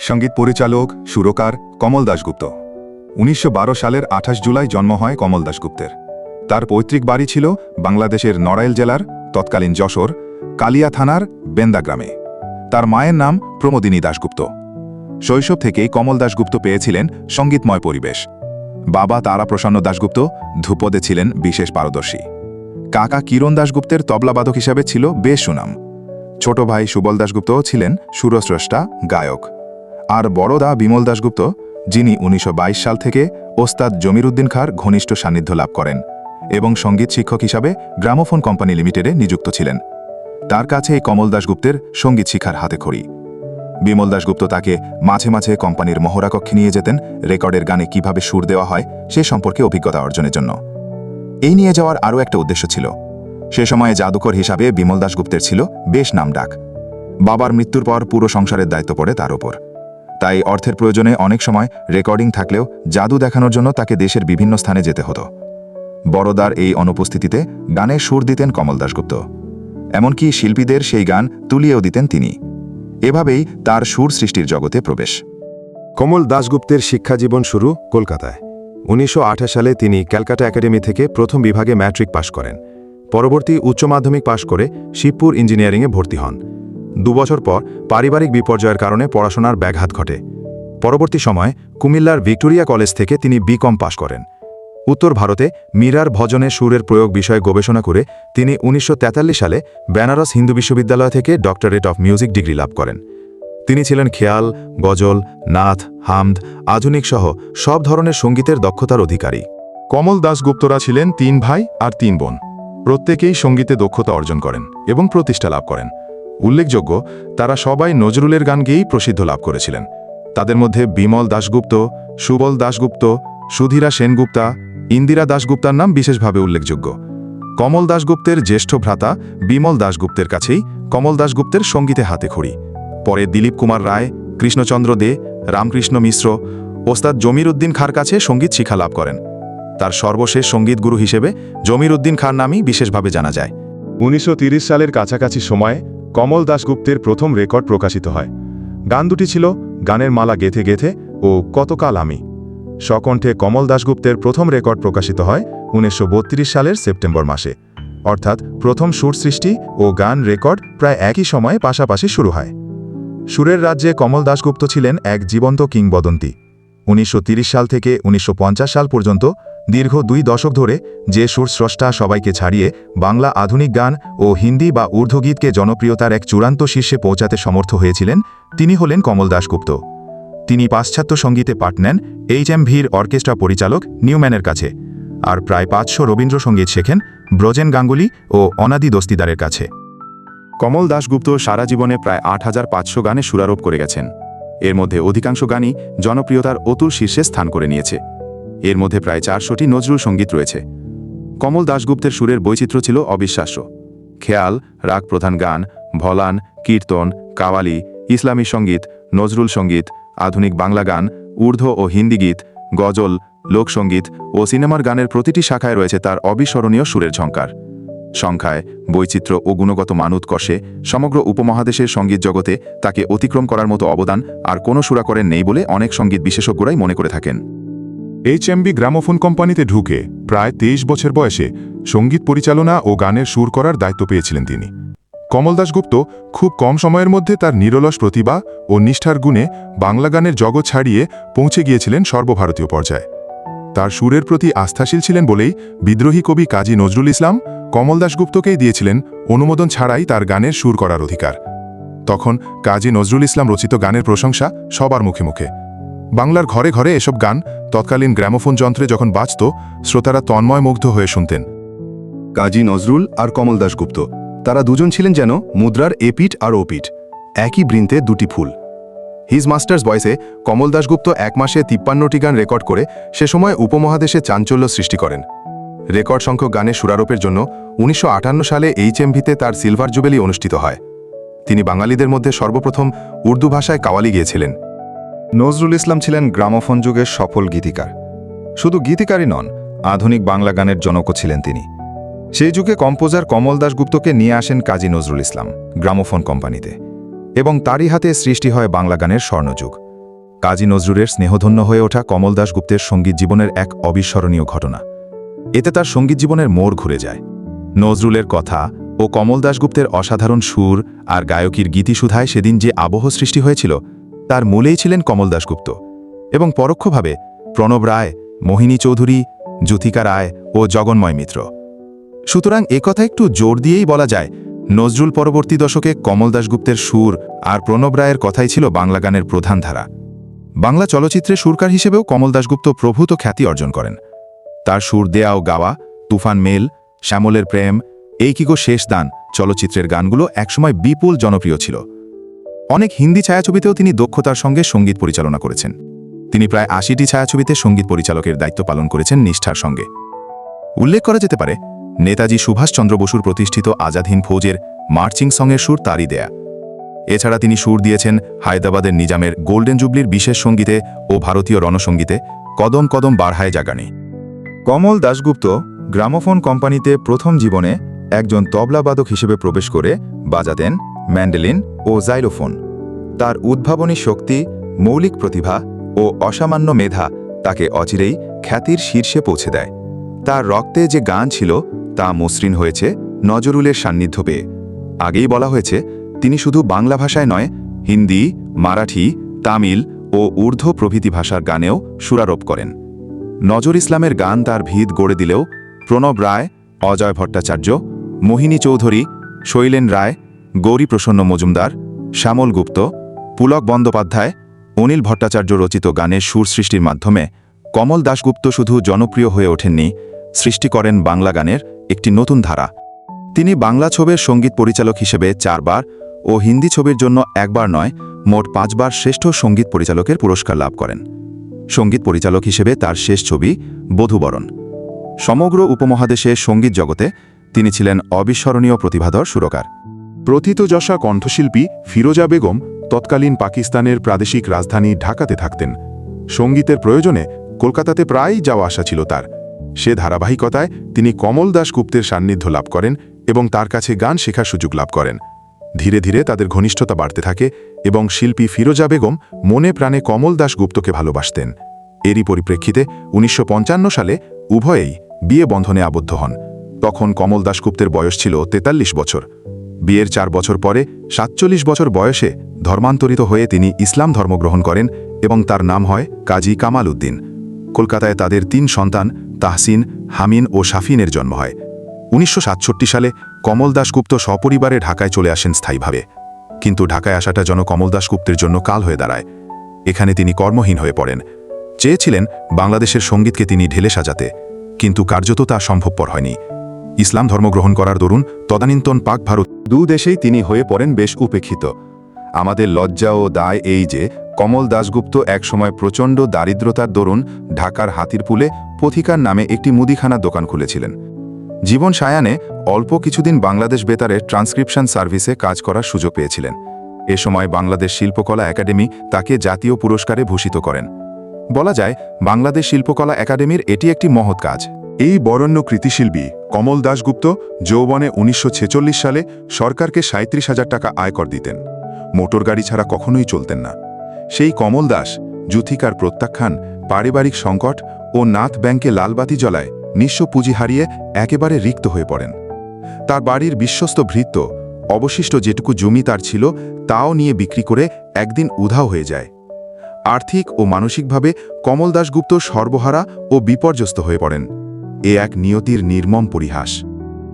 সংগীত পরিচালক, সুরকার কমল দাশগুপ্ত। উনিশশো বারো সালের আঠাশ জুলাই জন্ম হয় কমল দাশগুপ্তের। তার পৈতৃক বাড়ি ছিল বাংলাদেশের নড়াইল জেলার তৎকালীন যশোর, কালিয়া থানার বেন্দা গ্রামে। তার মায়ের নাম প্রমোদিনী দাশগুপ্ত। শৈশব থেকেই কমল দাশগুপ্ত পেয়েছিলেন সঙ্গীতময় পরিবেশ। বাবা তারাপ্রসন্ন দাশগুপ্ত ধ্রুপদে ছিলেন বিশেষ পারদর্শী। কাকা কিরণ দাশগুপ্তের তবলাবাদক হিসাবে ছিল বেশ সুনাম। ছোট ভাই সুবল দাশগুপ্তও ছিলেন সুরস্রষ্টা, গায়ক। আর বড়দা বিমল দাশগুপ্ত, যিনি উনিশশো বাইশ সাল থেকে ওস্তাদ জমিরুদ্দিন খাঁর ঘনিষ্ঠ সান্নিধ্য লাভ করেন এবং সংগীত শিক্ষক হিসাবে গ্রামোফোন কোম্পানি লিমিটেডে নিযুক্ত ছিলেন। তার কাছে এই কমল দাশগুপ্তের সংগীত শিক্ষার হাতে খড়ি। বিমল দাশগুপ্ত তাকে মাঝে মাঝে কোম্পানির মহড়া কক্ষে নিয়ে যেতেন, রেকর্ডের গানে কীভাবে সুর দেওয়া হয় সে সম্পর্কে অভিজ্ঞতা অর্জনের জন্য। এই নিয়ে যাওয়ার আরও একটা উদ্দেশ্য ছিল। সে সময়ে জাদুকর হিসাবে বিমল দাশগুপ্তের ছিল বেশ নাম ডাক বাবার মৃত্যুর পর পুরো সংসারের দায়িত্ব পড়ে তার ওপর। তাই অর্থের প্রয়োজনে অনেক সময় রেকর্ডিং থাকলেও জাদু দেখানোর জন্য তাকে দেশের বিভিন্ন স্থানে যেতে হতো। বড়দার এই অনুপস্থিতিতে গানে সুর দিতেন কমল দাশগুপ্ত। এমনকি শিল্পীদের সেই গান তুলিয়েও দিতেন তিনি। এভাবেই তার সুর সৃষ্টির জগতে প্রবেশ। কমল দাশগুপ্তের শিক্ষাজীবন শুরু কলকাতায়। উনিশশো আঠাশ সালে তিনি ক্যালকাটা একাডেমি থেকে প্রথম বিভাগে ম্যাট্রিক পাশ করেন। পরবর্তী উচ্চ মাধ্যমিক পাশ করে শিবপুর ইঞ্জিনিয়ারিংয়ে ভর্তি হন। দুবছর পর পারিবারিক বিপর্যয়ের কারণে পড়াশোনার ব্যাঘাত ঘটে। পরবর্তী সময়ে কুমিল্লার ভিক্টোরিয়া কলেজ থেকে তিনি বিকম পাশ করেন। উত্তর ভারতে মীরার ভজনে সুরের প্রয়োগ বিষয়ে গবেষণা করে তিনি উনিশশো তেতাল্লিশ সালে বেনারস হিন্দু বিশ্ববিদ্যালয় থেকে ডক্টরেট অফ মিউজিক ডিগ্রি লাভ করেন। তিনি ছিলেন খেয়াল, গজল, নাথ, হামদ, আধুনিক সহ সব ধরনের সঙ্গীতের দক্ষতার অধিকারী। কমল দাশগুপ্তরা ছিলেন তিন ভাই আর তিন বোন। প্রত্যেকেই সঙ্গীতে দক্ষতা অর্জন করেন এবং প্রতিষ্ঠা লাভ করেন। উল্লেখযোগ্য, তারা সবাই নজরুলের গান গেয়েই প্রসিদ্ধ লাভ করেছিলেন। তাদের মধ্যে বিমল দাশগুপ্ত, সুবল দাশগুপ্ত, সুধীরা সেনগুপ্তা, ইন্দিরা দাশগুপ্তার নাম বিশেষভাবে উল্লেখযোগ্য। কমল দাশগুপ্তের জ্যেষ্ঠ ভ্রাতা বিমল দাশগুপ্তের কাছেই কমল দাশগুপ্তের সঙ্গীতে হাতে খড়ি। পরে দিলীপ কুমার রায়, কৃষ্ণচন্দ্র দে, রামকৃষ্ণ মিশ্র, ওস্তাদ জমির উদ্দিন খাঁর কাছে সংগীত শিক্ষা লাভ করেন। তার সর্বশেষ সংগীত গুরু হিসেবে জমির উদ্দিন খান নামই বিশেষভাবে জানা যায়। উনিশশো সালের কাছাকাছি সময়ে কমল দাশগুপ্তের প্রথম রেকর্ড প্রকাশিত হয়। গান দুটি ছিল গানের মালা গেথে গেথে ও কতকাল আমি। সকণ্ঠে কমল দাশগুপ্তের প্রথম রেকর্ড প্রকাশিত হয় উনিশশো বত্রিশ সালের সেপ্টেম্বর মাসে। অর্থাৎ প্রথম সুর সৃষ্টি ও গান রেকর্ড প্রায় একই সময়ে পাশাপাশি শুরু হয়। সুরের রাজ্যে কমল দাশগুপ্ত ছিলেন এক জীবন্ত কিংবদন্তি। উনিশশো সাল থেকে উনিশশো পঞ্চাশ সাল পর্যন্ত দীর্ঘ দুই দশক ধরে যে সুরস্রষ্টা সবাইকে ছাড়িয়ে বাংলা আধুনিক গান ও হিন্দি বা ঊর্ধ্বগীতকে জনপ্রিয়তার এক চূড়ান্ত শীর্ষে পৌঁছাতে সমর্থ হয়েছিলেন তিনি হলেন কমল দাশগুপ্ত। তিনি পাশ্চাত্য সঙ্গীতে পাঠ নেন এইচ এম ভির অর্কেস্ট্রা পরিচালক নিউম্যানের কাছে। আর প্রায় পাঁচশো রবীন্দ্রসঙ্গীত শেখেন ব্রজেন গাঙ্গুলি ও অনাদি দস্তিদারের কাছে। কমল দাশগুপ্ত সারা জীবনে প্রায় আট হাজার পাঁচশো গানে সুরারোপ করে গেছেন। এর মধ্যে অধিকাংশ গানই জনপ্রিয়তার অতুল শীর্ষে স্থান করে নিয়েছে। এর মধ্যে প্রায় চারশোটি নজরুল সংগীত রয়েছে। কমল দাশগুপ্তের সুরের বৈচিত্র্য ছিল অবিশ্বাস্য। খেয়াল, রাগ প্রধান গান, ভলান, কীর্তন, কাওয়ালি, ইসলামী সংগীত, নজরুল সংগীত, আধুনিক বাংলা গান, ঊর্ধ্ব ও হিন্দি গীত, গজল লোকসঙ্গীত ও সিনেমার গানের প্রতিটি শাখায় রয়েছে তার অবিস্মরণীয় সুরের ঝঙ্কার সংখ্যায়, বৈচিত্র্য ও গুণগত মান উৎকর্ষে সমগ্র উপমহাদেশের সংগীত জগতে তাকে অতিক্রম করার মতো অবদান আর কোনো সুরাকরের নেই বলে অনেক সংগীত বিশেষজ্ঞরাই মনে করে থাকেন। এইচএমবি গ্রামোফোন কোম্পানিতে ঢুকে প্রায় তেইশ বছর বয়সে সংগীত পরিচালনা ও গানের সুর করার দায়িত্ব পেয়েছিলেন তিনি। কমল দাশগুপ্ত খুব কম সময়ের মধ্যে তার নিরলস প্রতিভা ও নিষ্ঠার গুণে বাংলা গানের জগৎ ছাড়িয়ে পৌঁছে গিয়েছিলেন সর্বভারতীয় পর্যায়ে। তার সুরের প্রতি আস্থাশীল ছিলেন বলেই বিদ্রোহী কবি কাজী নজরুল ইসলাম কমল দাশগুপ্তকেই দিয়েছিলেন অনুমোদন ছাড়াই তার গানের সুর করার অধিকার। তখন কাজী নজরুল ইসলাম রচিত গানের প্রশংসা সবার মুখে মুখে। বাংলার ঘরে ঘরে এসব গান তৎকালীন গ্রামোফোন যন্ত্রে যখন বাজত, শ্রোতারা তন্ময় মুগ্ধ হয়ে শুনতেন। কাজী নজরুল আর কমল দাশগুপ্ত, তারা দুজন ছিলেন যেন মুদ্রার এপিঠ আর ওপিঠ একই বৃন্তে দুটি ফুল। হিজ মাস্টার্স বয়সে কমল দাশগুপ্ত এক মাসে তিপ্পান্নটি গান রেকর্ড করে সে সময় উপমহাদেশে চাঞ্চল্য সৃষ্টি করেন। রেকর্ড সংখ্যক গানের সুরারোপের জন্য উনিশশো আটান্ন সালে এইচএমভিতে তার সিলভার জুবেলি অনুষ্ঠিত হয়। তিনি বাঙালিদের মধ্যে সর্বপ্রথম উর্দু ভাষায় কাওয়ালি গিয়েছিলেন। নজরুল ইসলাম ছিলেন গ্রামোফোন যুগের সফল গীতিকার। শুধু গীতিকারই নন, আধুনিক বাংলা গানের জনকও ছিলেন তিনি। সেই যুগে কম্পোজার কমল দাশগুপ্তকে নিয়ে আসেন কাজী নজরুল ইসলাম গ্রামোফোন কোম্পানিতে এবং তারই হাতে সৃষ্টি হয় বাংলা গানের স্বর্ণযুগ। কাজী নজরুলের স্নেহধন্য হয়ে ওঠা কমল দাশগুপ্তের সংগীত জীবনের এক অবিস্মরণীয় ঘটনা। এতে তার সংগীত জীবনের মোড় ঘুরে যায়। নজরুলের কথা ও কমল দাশগুপ্তের অসাধারণ সুর আর গায়কীর গীতিসুধায় সেদিন যে আবহ সৃষ্টি হয়েছিল তার মূলেই ছিলেন কমল দাশগুপ্ত এবং পরোক্ষভাবে প্রণব রায়, মোহিনী চৌধুরী, জ্যোতিকা রায় ও জগন্ময় মিত্র। সুতরাং একথা একটু জোর দিয়েই বলা যায়, নজরুল পরবর্তী দশকে কমল দাশগুপ্তের সুর আর প্রণব রায়ের কথাই ছিল বাংলা গানের প্রধান ধারা। বাংলা চলচ্চিত্রে সুরকার হিসেবেও কমল দাশগুপ্ত প্রভূত খ্যাতি অর্জন করেন। তার সুর দেয়া ও গাওয়া, তুফান মেল, শ্যামলের প্রেম, এই কি গো শেষ দান চলচ্চিত্রের গানগুলো একসময় বিপুল জনপ্রিয় ছিল। অনেক হিন্দি ছায়াছবিতেও তিনি দক্ষতার সঙ্গে সংগীত পরিচালনা করেছেন। তিনি প্রায় আশিটি ছায়াছবিতে সংগীত পরিচালকের দায়িত্ব পালন করেছেন নিষ্ঠার সঙ্গে। উল্লেখ করা যেতে পারে, নেতাজি সুভাষচন্দ্র বসুর প্রতিষ্ঠিত আজাদ হিন্দ ফৌজের মার্চিং সঙ্গের সুর তারই দেয়া। এছাড়া তিনি সুর দিয়েছেন হায়দ্রাবাদের নিজামের গোল্ডেন জুবলির বিশেষ সঙ্গীতে ও ভারতীয় রণসঙ্গীতে কদম কদম বাড়হায় জাগানে। কমল দাশগুপ্ত গ্রামোফোন কোম্পানিতে প্রথম জীবনে একজন তবলাবাদক হিসেবে প্রবেশ করে বাজাতেন ম্যান্ডেলিন ও জাইলোফোন। তার উদ্ভাবনী শক্তি, মৌলিক প্রতিভা ও অসামান্য মেধা তাকে অচিরেই খ্যাতির শীর্ষে পৌঁছে দেয়। তার রক্তে যে গান ছিল তা মসৃণ হয়েছে নজরুলের সান্নিধ্য পেয়ে। আগেই বলা হয়েছে, তিনি শুধু বাংলা ভাষায় নয়, হিন্দি, মারাঠি, তামিল ও ঊর্ধ্ব প্রভৃতি ভাষার গানেও সুরারোপ করেন। নজর ইসলামের গান তার ভিত গড়ে দিলেও প্রণব রায়, অজয় ভট্টাচার্য, মোহিনী চৌধুরী, শৈলেন রায় গৌরীপ্রসন্ন মজুমদার, শ্যামল গুপ্ত, পুলক বন্দ্যোপাধ্যায়, অনিল ভট্টাচার্য রচিত গানের সুর সৃষ্টির মাধ্যমে কমল দাশগুপ্ত শুধু জনপ্রিয় হয়ে ওঠেননি, সৃষ্টি করেন বাংলা গানের একটি নতুন ধারা। তিনি বাংলা ছবির সংগীত পরিচালক হিসেবে চারবার ও হিন্দি ছবির জন্য একবার নয়, মোট পাঁচবার শ্রেষ্ঠ সংগীত পরিচালকের পুরস্কার লাভ করেন। সংগীত পরিচালক হিসেবে তার শেষ ছবি বধুবরণ। সমগ্র উপমহাদেশে সংগীত জগতে তিনি ছিলেন অবিস্মরণীয় প্রতিভাধর সুরকার। প্রথিতযশা কণ্ঠশিল্পী ফিরোজা বেগম তৎকালীন পাকিস্তানের প্রাদেশিক রাজধানী ঢাকাতে থাকতেন। সঙ্গীতের প্রয়োজনে কলকাতাতে প্রায়ই যাওয়া আসা ছিল তার। সে ধারাবাহিকতায় তিনি কমল দাশগুপ্তের সান্নিধ্য লাভ করেন এবং তার কাছে গান শেখার সুযোগ লাভ করেন। ধীরে ধীরে তাদের ঘনিষ্ঠতা বাড়তে থাকে এবং শিল্পী ফিরোজা বেগম মনে প্রাণে কমল দাশগুপ্তকে ভালোবাসতেন। এরই পরিপ্রেক্ষিতে উনিশশো পঞ্চান্ন সালে উভয়েই বিয়ে বন্ধনে আবদ্ধ হন। তখন কমল দাশগুপ্তের বয়স ছিল তেতাল্লিশ বছর। বিয়ের চার বছর পরে, সাতচল্লিশ বছর বয়সে ধর্মান্তরিত হয়ে তিনি ইসলাম ধর্ম গ্রহণ করেন এবং তার নাম হয় কাজী কামাল উদ্দিন। কলকাতায় তাদের তিন সন্তান, তাহসিন, হামিন ও শাফিনের জন্ম হয়। উনিশশো সাতষট্টি সালে কমল দাশগুপ্ত সপরিবারে ঢাকায় চলে আসেন স্থায়ীভাবে। কিন্তু ঢাকায় আসাটা যেন কমল দাশগুপ্তের জন্য কাল হয়ে দাঁড়ায়। এখানে তিনি কর্মহীন হয়ে পড়েন। চেয়েছিলেন বাংলাদেশের সঙ্গীতকে তিনি ঢেলে সাজাতে, কিন্তু কার্যত তা সম্ভবপর হয়নি। ইসলাম ধর্ম গ্রহণ করার দরুন তদানীন্তন পাক ভারত দু দেশেই তিনি হয়ে পড়েন বেশ উপেক্ষিত। আমাদের লজ্জা ও দায় এই যে, কমল দাশগুপ্ত একসময় প্রচণ্ড দারিদ্রতার দরুন ঢাকার হাতিরপুলে পথিকার নামে একটি মুদিখানা দোকান খুলেছিলেন। জীবন সায়ানে অল্প কিছুদিন বাংলাদেশ বেতারের ট্রান্সক্রিপশন সার্ভিসে কাজ করার সুযোগ পেয়েছিলেন। এ সময় বাংলাদেশ শিল্পকলা একাডেমি তাকে জাতীয় পুরস্কারে ভূষিত করেন। বলা যায়, বাংলাদেশ শিল্পকলা একাডেমির এটি একটি মহৎ কাজ। এই বরণ্য কৃতিশিল্পী কমল দাশগুপ্ত যৌবনে উনিশশো ছেচল্লিশ সালে সরকারকে সাঁত্রিশ হাজার টাকা আয়কর দিতেন। মোটর গাড়ি ছাড়া কখনোই চলতেন না। সেই কমল দাস, যুথিকার প্রত্যাখ্যান, পারিবারিক সংকট ও নাথ ব্যাংকে লালবাতি জ্বলায় নিঃস্ব পুঁজি হারিয়ে একেবারে রিক্ত হয়ে পড়েন। তার বাড়ির বিশ্বস্ত ভৃত্য, অবশিষ্ট যেটুকু জমি তার ছিল, তাও নিয়ে বিক্রি করে একদিন উধাও হয়ে যায়। আর্থিক ও মানসিকভাবে কমল দাশগুপ্ত সর্বহারা ও বিপর্যস্ত হয়ে পড়েন। এ এক নিয়তির নির্মম পরিহাস।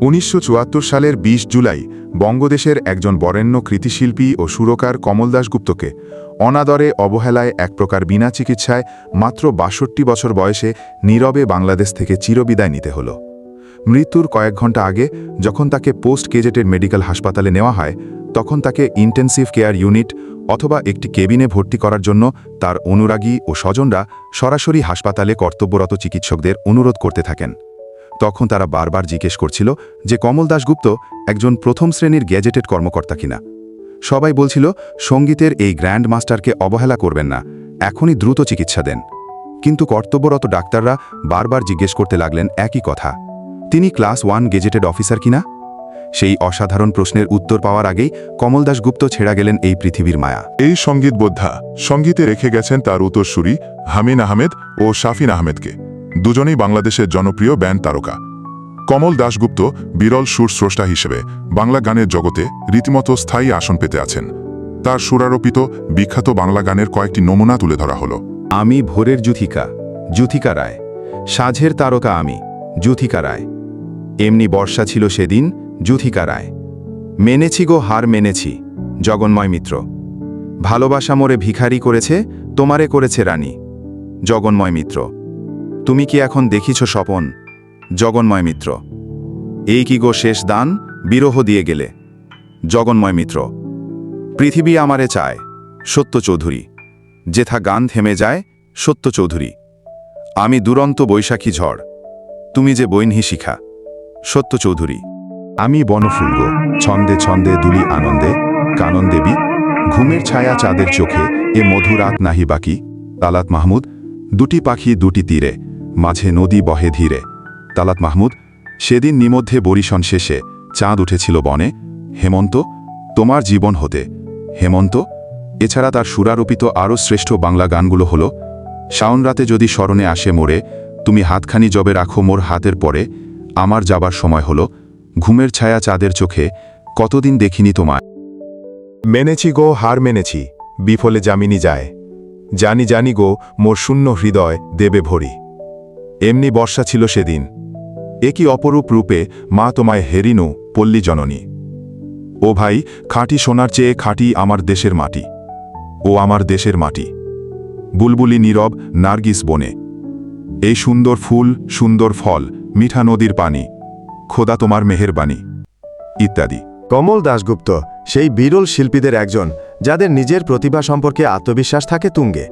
উনিশশো চুয়াত্তর সালের ২০ জুলাই বঙ্গদেশের একজন বরেণ্য কৃতিশিল্পী ও সুরকার কমল দাশগুপ্তকে অনাদরে অবহেলায় এক প্রকার বিনা চিকিৎসায় মাত্র বাষট্টি বছর বয়সে নীরবে বাংলাদেশ থেকে চিরবিদায় নিতে হল। মৃত্যুর কয়েক ঘণ্টা আগে যখন তাকে পোস্ট গেজেটেড মেডিকেল হাসপাতালে নেওয়া হয়, তখন তাকে ইন্টেন্সিভ কেয়ার ইউনিট অথবা একটি কেবিনে ভর্তি করার জন্য তার অনুরাগী ও স্বজনরা সরাসরি হাসপাতালে কর্তব্যরত চিকিৎসকদের অনুরোধ করতে থাকেন। তখন তারা বারবার জিজ্ঞেস করছিল যে কমল দাশগুপ্ত একজন প্রথম শ্রেণির গ্যাজেটেড কর্মকর্তা কিনা। সবাই বলছিল, সঙ্গীতের এই গ্র্যান্ড মাস্টারকে অবহেলা করবেন না, এখনই দ্রুত চিকিৎসা দেন। কিন্তু কর্তব্যরত ডাক্তাররা বারবার জিজ্ঞেস করতে লাগলেন একই কথা। তিনি ক্লাস ওয়ান গেজেটেড অফিসার কিনা? সেই অসাধারণ প্রশ্নের উত্তর পাওয়ার আগেই কমল দাশগুপ্ত ছেড়া গেলেন এই পৃথিবীর মায়া। এই সংগীত বোদ্ধা সঙ্গীতে রেখে গেছেন তার উত্তরসূরি হামিন আহমেদ ও শাফিন আহমেদকে। দুজনেই বাংলাদেশের জনপ্রিয় ব্যান্ড তারকা। কমল দাশগুপ্ত বিরল সুর স্রষ্টা হিসেবে বাংলা গানের জগতে রীতিমতো স্থায়ী আসন পেতে আছেন। তার সুরারোপিত বিখ্যাত বাংলা গানের কয়েকটি নমুনা তুলে ধরা হলো। আমি ভোরের জুথিকা জুথিকা রায় সাঝের তারকা আমি জুথিকা রায়। এমনি বর্ষা ছিল সেদিন জুথিকা রায়। মেনেছি গো, হার মেনেছি, জগন্ময় মিত্র। ভালোবাসা মোরে ভিখারি করেছে, তোমারে করেছে রানী। জগন্ময় মিত্র, তুমি কি এখন দেখিছ স্বপন? জগন্ময় মিত্র, এই কি গো শেষ দান, বিরহ দিয়ে গেলে? জগন্ময় মিত্র, পৃথিবী আমারে চায়, সত্য চৌধুরী। যেথা গান থেমে যায়, সত্য চৌধুরী। আমি দুরন্ত বৈশাখী ঝড়। তুমি যে বৈনহি শিখা। সত্য চৌধুরী আমি বনফুলগ, ছন্দে ছন্দে দুলি আনন্দে কানন দেবী ঘুমের ছায়া চাঁদের চোখে, এ মধুরাত নাহি বাকি, তালাত মাহমুদ, দুটি পাখি দুটি তীরে, মাঝে নদী বহে ধীরে। তালাত মাহমুদ, সেদিন নিমধ্যে বরিশন শেষে, চাঁদ উঠেছিল বনে, হেমন্ত, তোমার জীবন হতে। হেমন্ত, এছাড়া তার সুরারোপিত আরও শ্রেষ্ঠ বাংলা গানগুলো হল, শাওন রাতে যদি স্মরণে আসে মোরে, তুমি হাতখানি জবে রাখো মোর হাতের পরে আমার যাবার সময় হলো, ঘুমের ছায়া চাঁদের চোখে, কতদিন দেখিনি তোমায়। মেনেছি গো, হার মেনেছি, বিফলে যামিনী যায়। জানি জানি গো, মোর শূন্য হৃদয় দেবে ভরি। এমনি বর্ষা ছিল সেদিন। এ কি অপরূপ রূপে মা তোমায় হেরিনু, পল্লী জননী। ও ভাই, খাঁটি সোনার চেয়ে খাঁটি আমার দেশের মাটি। ও আমার দেশের মাটি। বুলবুলি নীরব নার্গিস বনে। এই সুন্দর ফুল, সুন্দর ফল মিঠা নদীর পানি, খোদা তোমার মেহেরবানি ইত্যাদি। কমল দাশগুপ্ত, সেই বিরল শিল্পীদের একজন, যাদের নিজের প্রতিভা সম্পর্কে আত্মবিশ্বাস থাকে তুঙ্গে।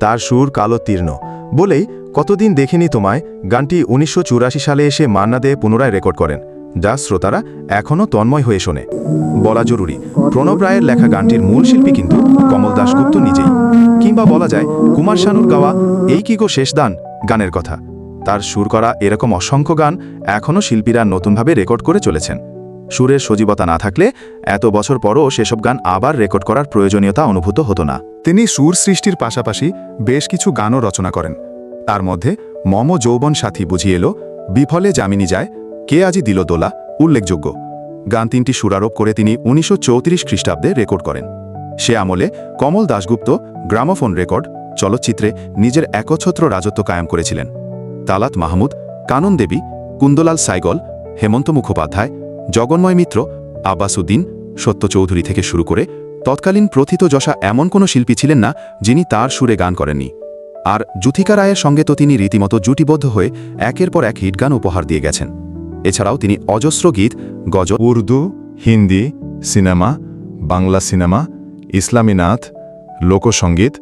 তার সুর কালো তীর্ণ। বলেই কতদিন দেখিনি তোমায়, গানটি উনিশশো চুরাশি সালে এসে মান্না দে পুনরায় রেকর্ড করেন, যা শ্রোতারা এখনও তন্ময় হয়ে শোনে। বলা জরুরি, প্রণব রায়ের লেখা গানটির মূল শিল্পী কিন্তু কমল দাশগুপ্ত নিজেই। কিংবা বলা যায়, কুমার শানুর গাওয়া, এই কি গো শেষ দান, গানের কথা। তার সুর করা এরকম অসংখ্য গান এখনও শিল্পীরা নতুনভাবে রেকর্ড করে চলেছেন। সুরের সজীবতা না থাকলে এত বছর পরও সেসব গান আবার রেকর্ড করার প্রয়োজনীয়তা অনুভূত হতো না। তিনি সুর সৃষ্টির পাশাপাশি বেশ কিছু গানও রচনা করেন। তার মধ্যে মম যৌবন সাথী বুঝিয়ে এলো, বিফলে জামিনী যায়, কে আজি দিল দোলা, উল্লেখযোগ্য। গান তিনটি সুরারোপ করে তিনি উনিশশো চৌত্রিশ খ্রিস্টাব্দে রেকর্ড করেন। সে আমলে কমল দাশগুপ্ত গ্রামোফোন রেকর্ড, চলচ্চিত্রে নিজের একছত্র রাজত্ব কায়েম করেছিলেন। তালাত মাহমুদ, কানন দেবী, কুন্দলাল সাইগল, হেমন্ত মুখোপাধ্যায়, জগন্ময় মিত্র আব্বাসুদ্দিন সত্য চৌধুরী থেকে শুরু করে তৎকালীন প্রথিত যশা এমন কোনো শিল্পী ছিলেন না যিনি তার সুরে গান করেননি। আর জুথিকা রায়ের সঙ্গে তো তিনি রীতিমতো জুটিবদ্ধ হয়ে একের পর এক হিট গান উপহার দিয়ে গেছেন। এছাড়াও তিনি অজস্র গীত, গজ উর্দু, হিন্দি, সিনেমা, বাংলা সিনেমা, ইসলামী নাথ লোকসঙ্গীত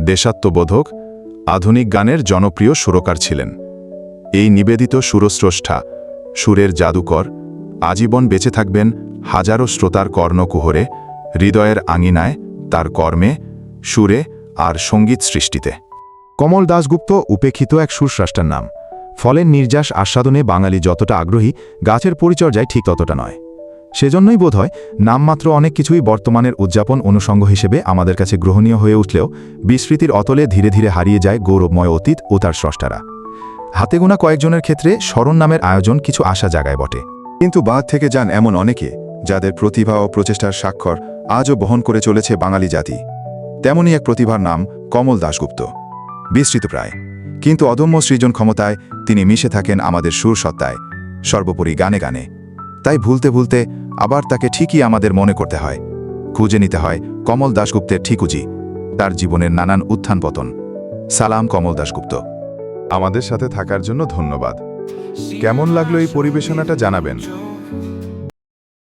দেশাত্মবোধক, আধুনিক গানের জনপ্রিয় সুরকার ছিলেন। এই নিবেদিত সুরস্রষ্টা, সুরের জাদুকর, আজীবন বেঁচে থাকবেন হাজারো শ্রোতার কর্ণকুহরে, হৃদয়ের আঙিনায় তার কর্মে, সুরে আর সংগীত সৃষ্টিতে। কমল দাশগুপ্ত উপেক্ষিত এক সুরস্রাষ্টার নাম। ফলের নির্যাস আস্বাদনে বাঙালি যতটা আগ্রহী, গাছের পরিচর্যায় ঠিক ততটা নয়। সেজন্যই বোধহয় নামমাত্র অনেক কিছুই বর্তমানের উদযাপন অনুষঙ্গ হিসেবে আমাদের কাছে গ্রহণীয় হয়ে উঠলেও, বিস্মৃতির অতলে ধীরে ধীরে হারিয়ে যায় গৌরবময় অতীত ও তার স্রষ্টারা। হাতে গোনা কয়েকজনের ক্ষেত্রে স্মরণ নামের আয়োজন কিছু আশা জাগায় বটে। কিন্তু বাদ থেকে যান এমন অনেকে, যাদের প্রতিভা ও প্রচেষ্টার স্বাক্ষর আজও বহন করে চলেছে বাঙালি জাতি। তেমনই এক প্রতিভার নাম কমল দাশগুপ্ত। বিস্তৃত প্রায়। কিন্তু অদম্য সৃজন ক্ষমতায় তিনি মিশে থাকেন আমাদের সুর সত্তায়, সর্বোপরি গানে গানে। তাই ভুলতে ভুলতে আবার তাকে ঠিকই আমাদের মনে করতে হয়। খুঁজে নিতে হয় কমল দাশগুপ্তের ঠিকুজি, তার জীবনের নানান উত্থান পতন। সালাম কমল দাশগুপ্ত। আমাদের সাথে থাকার জন্য ধন্যবাদ। কেমন লাগল এই পরিবেশনাটা জানাবেন?